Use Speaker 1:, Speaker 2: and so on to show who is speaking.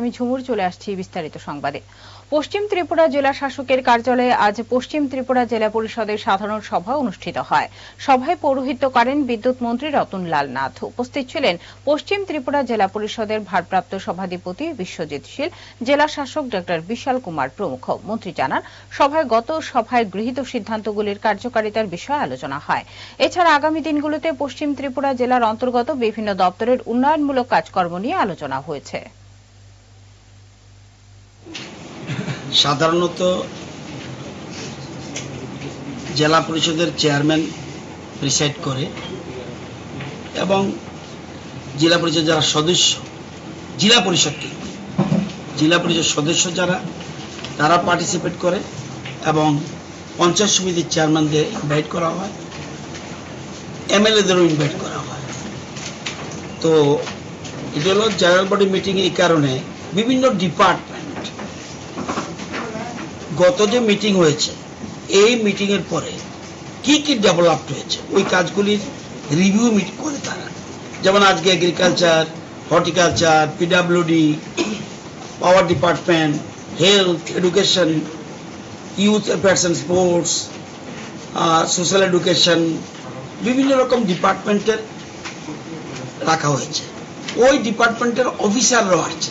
Speaker 1: আমি ঝুমুর চলে আসছি বিস্তারিত সংবাদে। পশ্চিম ত্রিপুরা জেলা শাসকের কার্যালয়ে আজ পশ্চিম ত্রিপুরা জেলা পরিষদের সাধারণ সভা অনুষ্ঠিত হয়। সভায় পৌরোহিত্য করেন বিদ্যুৎ মন্ত্রী রতনলাল নাথ। উপস্থিত ছিলেন পশ্চিম ত্রিপুরা জেলা পরিষদের ভারপ্রাপ্ত সভাধিপতি বিশ্বজিৎ শীল, জেলা শাসক ড বিশাল কুমার প্রমুখ। মন্ত্রী জানান, সভায় গত সভায় গৃহীত সিদ্ধান্তগুলির কার্যকারিতার বিষয়ে আলোচনা হয়। এছাড়া আগামী দিনগুলোতে পশ্চিম ত্রিপুরা জেলার অন্তর্গত বিভিন্ন দপ্তরের উন্নয়নমূলক কাজকর্ম নিয়ে আলোচনা হয়েছে।
Speaker 2: সাধারণত জেলা পরিষদের চেয়ারম্যান প্রিসাইড করে এবং জেলা পরিষদ যারা সদস্য, জেলা পরিষদকে, জেলা পরিষদ সদস্য যারা, তারা পার্টিসিপেট করে এবং পঞ্চায়েত সমিতির চেয়ারম্যানদের ইনভাইট করা হয়, এমএলএদেরও ইনভাইট করা হয়। তো এটা হলো জেনারেল বডি মিটিং এই কারণে বিভিন্ন ডিপার্টমেন্ট গত যে মিটিং হয়েছে, এই মিটিং এর পরে কি কি ডেভেলপড হয়েছে? ওই কাজগুলির রিভিউ মিট করে তারা। যেমন আজকে agriculture horticulture PWD power department health education youth affairs and sports social education বিভিন্ন রকম ডিপার্টমেন্টের রাখা হয়েছে। ওই ডিপার্টমেন্টের অফিসাররাও আসছে